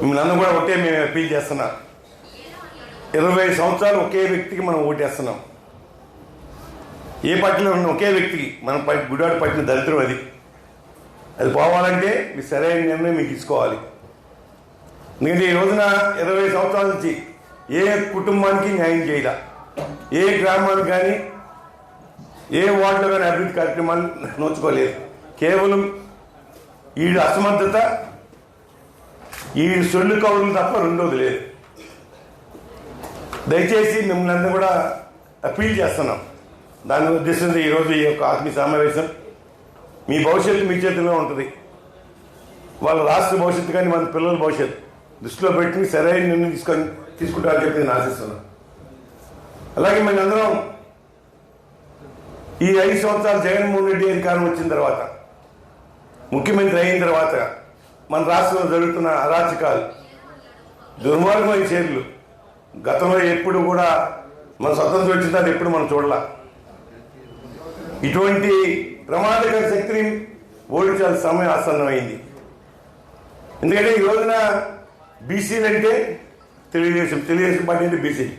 మిమ్మల్ని అందరూ కూడా ఒకటే మేము అప్పీల్ చేస్తున్నాం ఇరవై సంవత్సరాలు ఒకే వ్యక్తికి మనం ఓటేస్తున్నాం. ఏ పార్టీలో ఉన్న ఒకే వ్యక్తికి మనం పట్టి గుడివాడ పట్టిన దరిద్రం అది. అది పోవాలంటే మీ సరైన నిర్ణయం మీకు తీసుకోవాలి ఎందుకంటే ఈ రోజున ఇరవై సంవత్సరాల నుంచి ఏ కుటుంబానికి న్యాయం చేయాల. ఏ గ్రామానికి కానీ ఏ వార్డులో కానీ అభివృద్ధి కార్యక్రమాలు నోచుకోలేదు. కేవలం ఈ అసమర్థత ఈ సొల్లు కౌలు తప్ప రెండోది లేదు. దయచేసి మిమ్మల్ని అందరూ కూడా అప్పీల్ చేస్తున్నాం. దాని ఉద్దేశంతో ఈరోజు ఈ యొక్క ఆత్మీయ సమావేశం మీ భవిష్యత్తు మీ చేతిలో ఉంటుంది. వాళ్ళ రాష్ట్ర భవిష్యత్తు కానీ మన పిల్లల భవిష్యత్తు దృష్టిలో పెట్టుకుని సరైన నిర్ణయం తీసుకొని తీసుకుంటారని చెప్పి నేను ఆశిస్తున్నాను. అలాగే మన అందరం ఈ ఐదు సంవత్సరాలు జగన్మోహన్ రెడ్డి అధికారం వచ్చిన తర్వాత ముఖ్యమంత్రి అయిన తర్వాత మన రాష్ట్రంలో జరుగుతున్న అరాచకాలు దుర్మార్గమైన చర్యలు గతంలో ఎప్పుడు కూడా మన స్వతంత్రం వచ్చిన ఎప్పుడు మనం చూడలా. ఇటువంటి ప్రమాదకర శక్తిని ఓడించాల్సిన సమయం ఆసన్నమైంది. ఎందుకంటే ఈ రోజున బీసీలు అంటే తెలుగుదేశం తెలుగుదేశం పార్టీ అంటే బీసీ.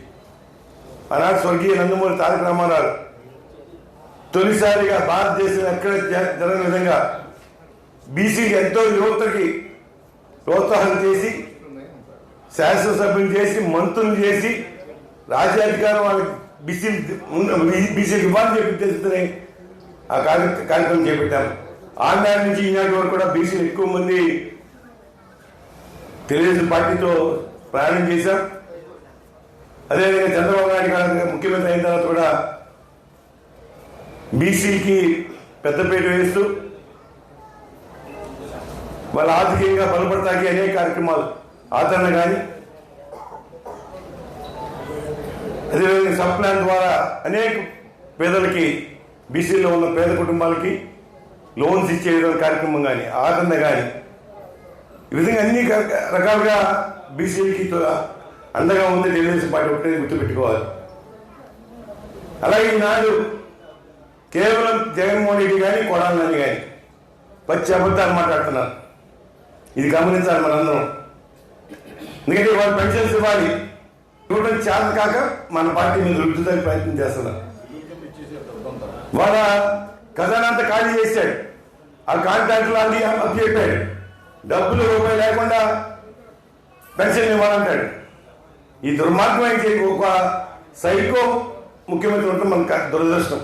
ఆనాడు స్వర్గీయ నందమూరి తారక రామారావు తొలిసారిగా భారతదేశం ఎక్కడ జ- జరగని విధంగా బీసీ ఎంతో యువతకి ప్రోత్సాహం చేసి శాసనసభ్యులు చేసి మంత్రులు చేసి రాజ్యాధికారం వాళ్ళకి బీసీ బీసీకి ఇవ్వాలని చెప్పి తెలుస్తున్నాయి ఆ కార్య- కార్యక్రమం చేపట్టాము ఆనాటి నుంచి ఈనాటి వరకు కూడా బీసీలు ఎక్కువ మంది తెలుగుదేశం పార్టీతో ప్రయాణం చేశాం. అదేవిధంగా చంద్రబాబు నాయుడు గారు ముఖ్యమంత్రి అయిన తర్వాత కూడా బీసీకి పెద్దపీట వేస్తూ వాళ్ళ ఆర్థికంగా బలపడతాయి అనేక కార్యక్రమాలు ఆదరణ కానీ అదేవిధంగా సబ్ ప్లాన్ ద్వారా అనేక పేదలకి బీసీలో ఉన్న పేద కుటుంబాలకి లోన్స్ ఇచ్చే విధంగా కార్యక్రమం కానీ ఆదరణ కానీ ఈ విధంగా అన్ని రక- రకాలుగా బీసీలకి అండగా ఉంది తెలుగుదేశం పార్టీ ఒకటే గుర్తుపెట్టుకోవాలి. అలాగే ఈనాడు కేవలం జగన్మోహన్ రెడ్డి కానీ కొడాలని కానీ పచ్చి అబద్ధాలు మాట్లాడుతున్నారు. ఇది గమనించాలి మనందరం. ఎందుకంటే వాళ్ళు పెన్షన్స్ ఇవ్వాలి. ఇవ్వడం చేత కాక మన పార్టీ మీద రుద్దుదని ప్రయత్నం చేస్తున్నారు. వాళ్ళ ఖజానంతా ఖాళీ చేశాడు. ఆ కాంట్రాక్టులు అన్ని అప్పు చెప్పాడు. డబ్బులు రూపాయి లేకుండా పెన్షన్ ఇవ్వాలంటాడు. ఈ దుర్మార్గమైన ఒక సైకో ముఖ్యమంత్రి ఉండటం మన దురదృష్టం.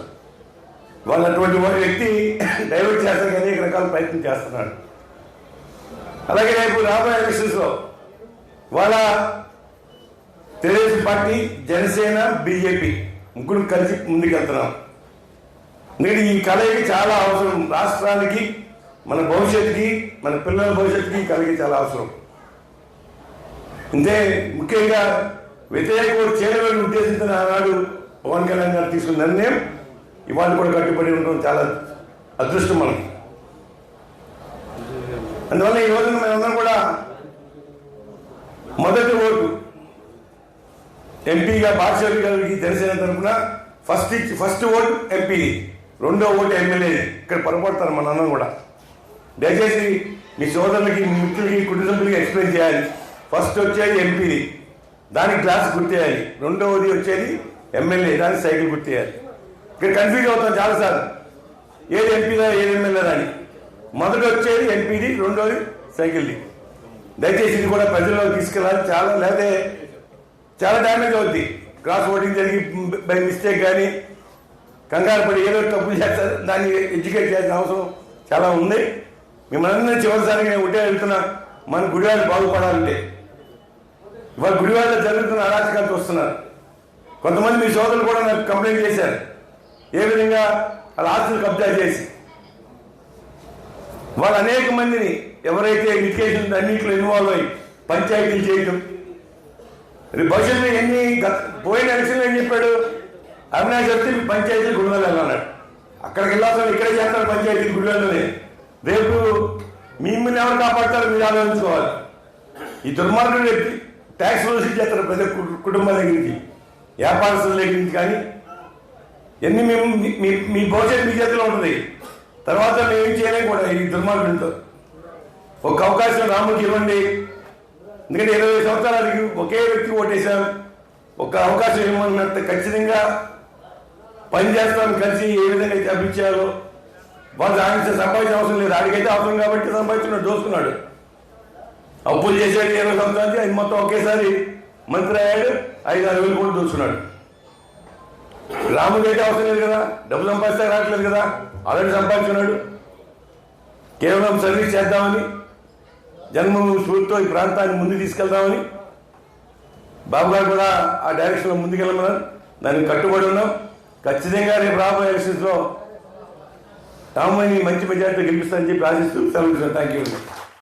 వాళ్ళు అటువంటి వ్యక్తి డైవర్ట్ చేస్తానికి అనేక రకాల ప్రయత్నం చేస్తున్నాడు. అలాగే రేపు రాబోయే ఎలక్షన్స్లో వాళ్ళ తెలుగుదేశం పార్టీ జనసేన బీజేపీ ముగ్గురు కలిసి ముందుకెళ్తున్నాం. నేను ఈ కలయిక చాలా అవసరం. రాష్ట్రానికి మన భవిష్యత్తుకి మన పిల్లల భవిష్యత్తుకి కలిగి చాలా అవసరం. అంతే ముఖ్యంగా వ్యతిరేక ఓటు ఉద్దేశించిన ఆనాడు పవన్ కళ్యాణ్ గారు తీసుకున్న నిర్ణయం ఇవాళ కూడా కట్టుబడి ఉండడం చాలా అదృష్టం మనకి. అందువల్ల ఈ రోజున మేమందరం కూడా మొదటి ఓటు ఎంపీగా భాస్కర్ గారికి జనసేన తరఫున ఫస్ట్ ఇచ్చి ఫస్ట్ ఓటు ఎంపీ రెండో ఓటు ఎమ్మెల్యే. ఇక్కడ పొరపడతారు మన అన్నం కూడా. దయచేసి మీ సోదరులకి మీ మిత్రులకి కుటుంబ సభ్యులకి ఎక్స్ప్లెయిన్ చేయాలి. ఫస్ట్ వచ్చేది ఎంపీది దానికి గ్లాస్ గుర్తేయాలి రెండవది వచ్చేది ఎమ్మెల్యే దానికి సైకిల్ గుర్తేయాలి ఇక్కడ కన్ఫ్యూజ్ అవుతాం చాలాసార్లు ఏది ఎంపీదా ఏది ఎమ్మెల్యేదా అని. మొదటి వచ్చేది ఎంపీది రెండోది సైకిల్ది దయచేసి ఇది కూడా ప్రజల్లో తీసుకెళ్ళాలి. చాలా లేకపోతే చాలా డ్యామేజ్ అవుద్ది. క్రాస్ ఓటింగ్ జరిగి బై మిస్టేక్ కానీ కంగారు పడి ఏదో తప్పులు చేస్తారు. దాన్ని ఎడ్యుకేట్ చేయాల్సిన అవసరం చాలా ఉంది. మిమ్మల్ని చివరిసారిగా నేను ఒకటే వెళ్తున్నా మన గుడివాళ్ళు బాగుపడాలంటే. ఇవాళ గుడివాళ్ళలో జరుగుతున్న అరాచకాలు చూస్తున్నారు కొంతమంది మీ సోదరులు కూడా నాకు కంప్లైంట్ చేశారు. ఏ విధంగా వాళ్ళ ఆస్తులు కబ్జా చేసి వాళ్ళు అనేక మందిని ఎవరైతే ఎడ్యుకేషన్ అన్నింటిలో ఇన్వాల్వ్ అయ్యి పంచాయతీలు చేయటం. రేపు భవిష్యత్తులో ఎన్ని పోయిన ఎలక్షన్లో ఏం చెప్పాడు? అవినాష్ చెప్తే పంచాయతీలు గుడివాళ్ళు వెళ్ళాలన్నాడు. అక్కడికి వెళ్ళాల్సిన ఇక్కడే చేస్తారు పంచాయతీలు గుడివాళ్ళనే రేపు మిమ్మల్ని ఎవరు కాపాడతారో మీరు ఆలోచించుకోవాలి. ఈ దుర్మార్గుడు రేపు ట్యాక్స్ వసూలు చేస్తారు ప్రతి కు- కుటుంబం దగ్గరికి. వ్యాపారస్తుల దగ్గర నుంచి కానీ. ఎన్ని మేము మీ- మీ మీ భవిష్యత్తు మీ చేతిలో ఉంటుంది. తర్వాత మేము ఏం కూడా ఈ దుర్మార్గులతో ఒక అవకాశం రాముకి ఇవ్వండి. ఎందుకంటే ఇరవై సంవత్సరాలకి ఒకే వ్యక్తి ఓటేశాం ఒక అవకాశం ఇవ్వమన్నంత ఖచ్చితంగా పనిచేస్తాం కలిసి ఏ విధంగా అయితే అభిచ్చారో వాళ్ళు ఆయన సంపాదించిన అవసరం లేదు. ఆడికైతే అవసరం కాబట్టి సంపాదించుకున్నాడు దోసుకున్నాడు అప్పులు చేసాడు ఇరవై సంవత్సరాలకి అది మొత్తం ఒకేసారి మంత్రి అయ్యాడు ఐదు ఆరు వేలు కూడా దోచుకున్నాడు. రాముడికి అయితే అవసరం లేదు కదా. డబ్బు సంపాదిస్తే రావట్లేదు కదా. ఆల్రెడీ సంపాదించున్నాడు కేవలం సర్వీస్ చేద్దామని జన్మభూమి స్ఫూర్తితో ఈ ప్రాంతాన్ని ముందుకు తీసుకెళ్దామని బాబు గారు కూడా ఆ డైరెక్షన్లో ముందుకెళ్ళమన్నారు. దానికి కట్టుబడి ఉన్నాం. ఖచ్చితంగా రేపు రాబోయే ఎలక్షన్స్లో తాముని మంచి మెజార్టీ గెలిపిస్తానని చెప్పి ఆశిస్తూ సెలవు థ్యాంక్ యూ